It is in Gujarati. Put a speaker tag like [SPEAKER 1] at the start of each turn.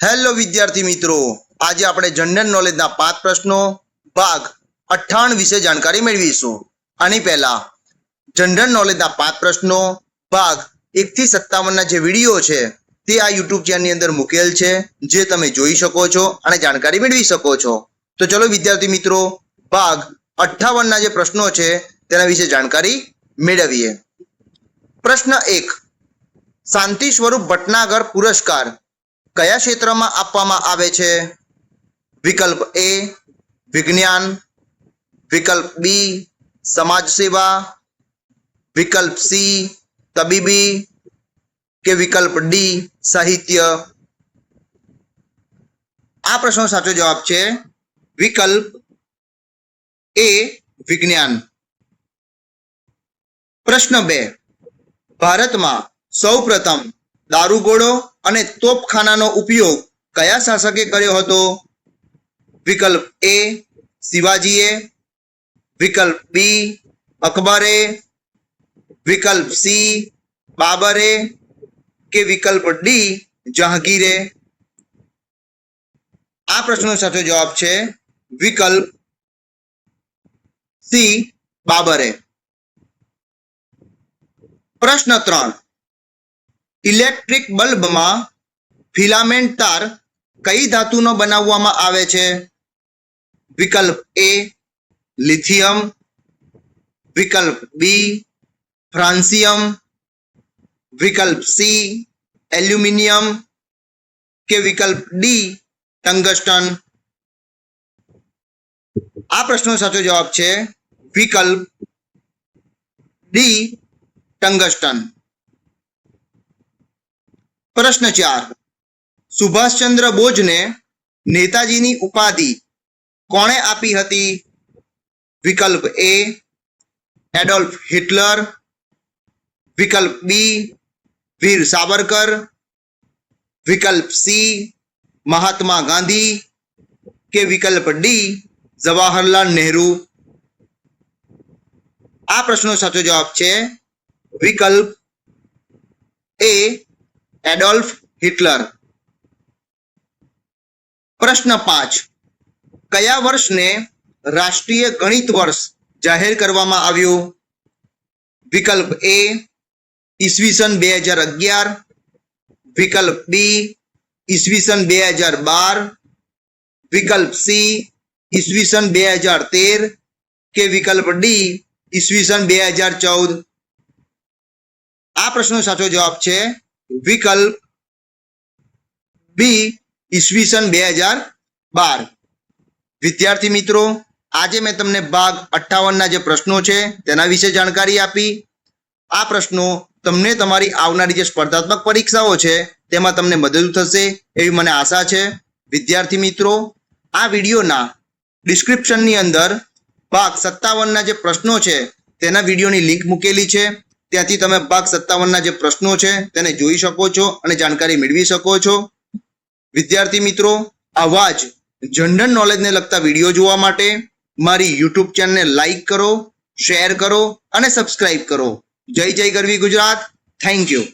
[SPEAKER 1] હેલો વિદ્યાર્થી મિત્રો. આજે આપણે જનરલ નોલેજના પાંચ પ્રશ્નો, ભાગ અઠ્ઠાવન વિશે જાણકારી મેળવીશું. આની પહેલા જનરલ નોલેજના પાંચ પ્રશ્નો, ભાગ એકથી સત્તાવનના જે વીડિયો છે, તે આ યુટ્યુબ ચેનલની અંદર મૂકેલ છે, જે તમે જોઈ શકો છો અને જાણકારી મેળવી શકો છો. તો ચલો, વિદ્યાર્થી મિત્રો, ભાગ અઠ્ઠાવનના જે પ્રશ્નો છે, તેના વિશે જાણકારી મેળવીએ. પ્રશ્ન એક, શાંતિ સ્વરૂપ ભટનાગર પુરસ્કાર કયા ક્ષેત્રમાં આપવામાં આવે છે? વિકલ્પ એ વિજ્ઞાન. વિકલ્પ બી સમાજ સેવા વિકલ્પ સી તબીબી. કે વિકલ્પ ડી સાહિત્ય. આ પ્રશ્નનો સાચો જવાબ છે વિકલ્પ એ વિજ્ઞાન. પ્રશ્ન બે. ભારતમાં સૌપ્રથમ દારૂગોળો અને તોપખાનાનો ઉપયોગ કયા શાસકે કર્યો હતો? વિકલ્પ એ શિવાજીએ, વિકલ્પ બી અકબરે, વિકલ્પ સી બાબરે કે વિકલ્પ ડી જહાંગીરે? આ પ્રશ્નનો સાચો જવાબ છે વિકલ્પ સી બાબરે. પ્રશ્ન ત્રણ. ઇલેક્ટ્રિક બલ્બમાં ફિલામેન્ટ તાર કઈ ધાતુનો બનાવવામાં આવે છે? વિકલ્પ એ લિથિયમ. વિકલ્પ બી ફ્રાન્સિયમ. વિકલ્પ સી એલ્યુમિનિયમ. કે વિકલ્પ ડી ટંગસ્ટન. આ પ્રશ્નનો સાચો જવાબ છે વિકલ્પ ડી ટંગસ્ટન. પ્રશ્ન ચાર. સુભાષચંદ્ર બોઝને નેતાજીની ઉપાધિ કોણે આપી હતી? વિકલ્પ એ એડોલ્ફ હિટલર, વિકલ્પ બી વીર સાવરકર, વિકલ્પ સી મહાત્મા ગાંધી કે વિકલ્પ ડી જવાહરલાલ નહેરુ? આ પ્રશ્નનો સાચો જવાબ છે વિકલ્પ એ એડોલ્ફ હિટલર. પ્રશ્ન પાંચ. કયા વર્ષને રાષ્ટ્રીય ગણિત વર્ષ જાહેર કરવામાં આવ્યું? વિકલ્પ એ, ઈસવીસન બે હજાર અગિયાર. વિકલ્પ બી, ઈસવીસન બે હજાર બાર. વિકલ્પ સી, ઈસવીસન બે હજાર તેર. કે વિકલ્પ ડી, ઈસવીસન બે હજાર ચૌદ? આ પ્રશ્નનો સાચો જવાબ છે વિકલ્પ બી ઈસવીસન બે હજાર બાર. વિદ્યાર્થી મિત્રો, આજે મેં તમને ભાગ અઠ્ઠાવનના જે પ્રશ્નો છે, તેના વિશે જાણકારી આપી. આ પ્રશ્નો તમને તમારી આવનારી જે સ્પર્ધાત્મક પરીક્ષાઓ છે, તેમાં તમને મદદ થશે એવી મને આશા છે. વિદ્યાર્થી મિત્રો, આ વિડીયોના ડિસ્ક્રિપ્શનની અંદર ભાગ સત્તાવનના જે પ્રશ્નો છે, તેના વિડીયોની લિંક મૂકેલી છે. ત્યાંથી તમે ભાગ સત્તાવનના જે પ્રશ્નો છે તેને જોઈ શકો છો અને જાણકારી મેળવી શકો છો. વિદ્યાર્થી મિત્રો, આવા જ જનરલ નોલેજને લગતા વીડિયો જોવા માટે મારી યુટ્યુબ ચેનલને લાઈક કરો શેર કરો અને સબસ્ક્રાઇબ કરો. જય જય ગરવી ગુજરાત. Thank you